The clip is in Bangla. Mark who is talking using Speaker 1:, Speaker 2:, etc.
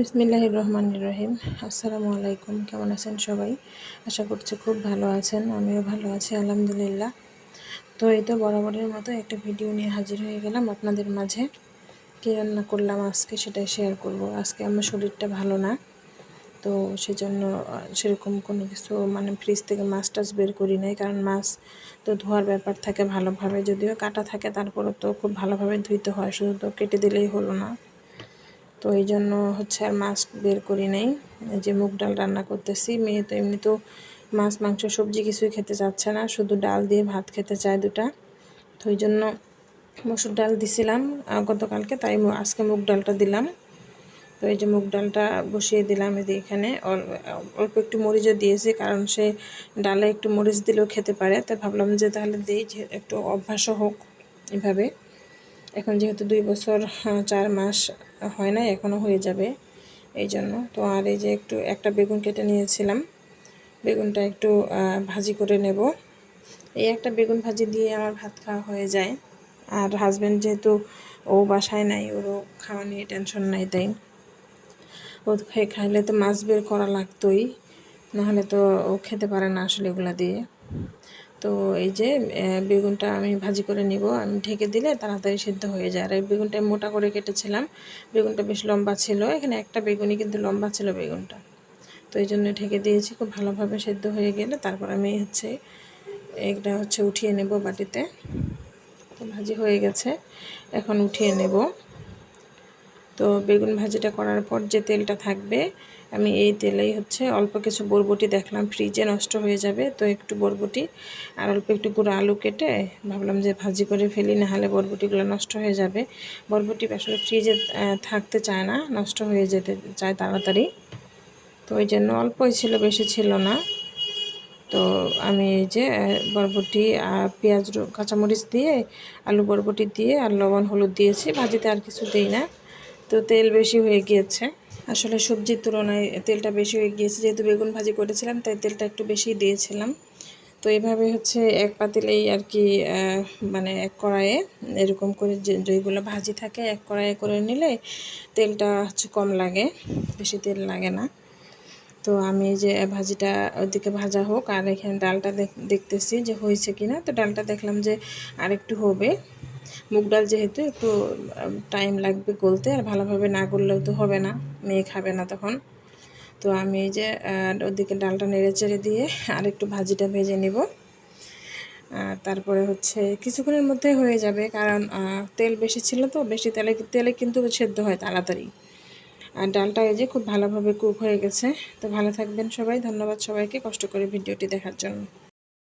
Speaker 1: বিসমিল্লাহ রহমান রহিম আসসালামু আলাইকুম কেমন আছেন সবাই? আশা করছি খুব ভালো আছেন, আমিও ভালো আছি, আলহামদুলিল্লাহ। তো এই তো বরাবরের মতো একটা ভিডিও নিয়ে হাজির হয়ে গেলাম আপনাদের মাঝে। কী রান্না করলাম আজকে সেটাই শেয়ার করব। আজকে আমার শরীরটা ভালো না, তো সেজন্য সেরকম কোনো কিছু মানে ফ্রিজ থেকে মাছ টাছ বের করি নাই, কারণ মাছ তো ধোয়ার ব্যাপার থাকে ভালোভাবে, যদিও কাটা থাকে, তারপরও তো খুব ভালোভাবে ধুইতে হয়, শুধু তো কেটে দিলেই হলো না। তো এই জন্য হচ্ছে আর মাছ বের করি নাই। যে মুগ ডাল রান্না করতেছি, মেয়ে তো এমনি তো মাছ, মাংস, সবজি কিছুই খেতে চাচ্ছে না, শুধু ডাল দিয়ে ভাত খেতে চায় দুটা। তো ওই জন্য মসুর ডাল দিছিলাম গতকালকে তাই আজকে মুগ ডালটা দিলাম। তো এই যে মুগ ডালটা বসিয়ে দিলাম এই যে এখানে অল্প একটু মরিচও দিয়েছি, কারণ সে ডালে একটু মরিচ দিলেও খেতে পারে। তাই ভাবলাম যে তাহলে দিই একটু অভ্যাসও হোক এভাবে। এখন যেহেতু দুই বছর চার মাস হয় না এখনও হয়ে যাবে এই জন্য। তো আর এই যে একটু একটা বেগুন কেটে নিয়েছিলাম, বেগুনটা একটু ভাজি করে নেব। এই একটা বেগুন ভাজি দিয়ে আমার ভাত খাওয়া হয়ে যায়। আর হাজব্যান্ড যেহেতু, ও বাসায় নাই, ওরও খাওয়া নিয়ে টেনশন নাই তাই। ও খেয়ে খাইলে তো মাছ বের করা লাগতোই, নাহলে তো ও খেতে পারে না আসলে এগুলা দিয়ে। তো এই যে বেগুনটা আমি ভাজি করে নিব। আমি ঢেকে দিলে তাড়াতাড়ি সিদ্ধ হয়ে যায়। আর এই বেগুনটা মোটা করে কেটেছিলাম। বেগুনটা বেশ লম্বা ছিল। এখানে একটা বেগুনই কিন্তু লম্বা ছিল বেগুনটা। তো এই জন্য ঢেকে দিয়েছি। খুব ভালোভাবে সেদ্ধ হয়ে গেলে তারপর আমি হচ্ছে, এটা হচ্ছে উঠিয়ে নেব বাটিতে। তো ভাজি হয়ে গেছে। এখন উঠিয়ে নেব। তো বেগুন ভাজিটা করার পর যে তেলটা থাকবে, আমি এই তেলেই হচ্ছে অল্প কিছু বরবটি দেখলাম, ফ্রিজে নষ্ট হয়ে যাবে, তো একটু বরবটি আর অল্প একটু গুঁড়ো আলু কেটে ভাবলাম যে ভাজি করে ফেলি, নাহলে বরবটিগুলো নষ্ট হয়ে যাবে। বরবটি আসলে ফ্রিজে থাকতে চায় না, নষ্ট হয়ে যেতে চায় তাড়াতাড়ি। তো ওই জন্য অল্পই ছিল, বেশি ছিল না। তো আমি এই যে বরবটি আর পেঁয়াজ, কাঁচামরিচ দিয়ে, আলু বরবটি দিয়ে আর লবণ, হলুদ দিয়েছি, ভাজিতে আর কিছু দিই না। তো তেল বেশি হয়ে গিয়েছে। আসলে সবজির তুলনায় তেলটা বেশি হয়ে গিয়েছে। যেহেতু বেগুন ভাজি করেছিলাম, তাই তেলটা একটু বেশি দিয়েছিলাম। তো এইভাবে হচ্ছে এক পাতিলেই আর কি মানে এক কড়াইয়ে এরকম করে যেগুলো ভাজি থাকে, এক কড়াইয়ে করে নিলে তেলটা হচ্ছে কম লাগে, বেশি তেল লাগে না। তো আমি যে ভাজিটা ওদিকে ভাজা হোক, আর এখানে ডালটা দেখতেছি যে হয়েছে কিনা। তো ডালটা দেখলাম যে আরেকটু হবে। মুগ ডাল যেহেতু একটু টাইম লাগবে গলতে আর ভালোভাবে না গললেও তো হবে না, মেয়ে খাবে না তখন। তো আমি এই যে ওদিকে ডালটা নেড়ে চেড়ে দিয়ে আর একটু ভাজিটা ভেজে নেব। তারপরে হচ্ছে কিছুক্ষণের মধ্যে হয়ে যাবে, কারণ তেল বেশি ছিল তো, বেশি তেলে তেলে কিন্তু সেদ্ধ হয় তাড়াতাড়ি। আর ডালটা এই যে খুব ভালোভাবে কুক হয়ে গেছে। তো ভালো থাকবেন সবাই, ধন্যবাদ সবাইকে কষ্ট করে ভিডিওটি দেখার জন্য।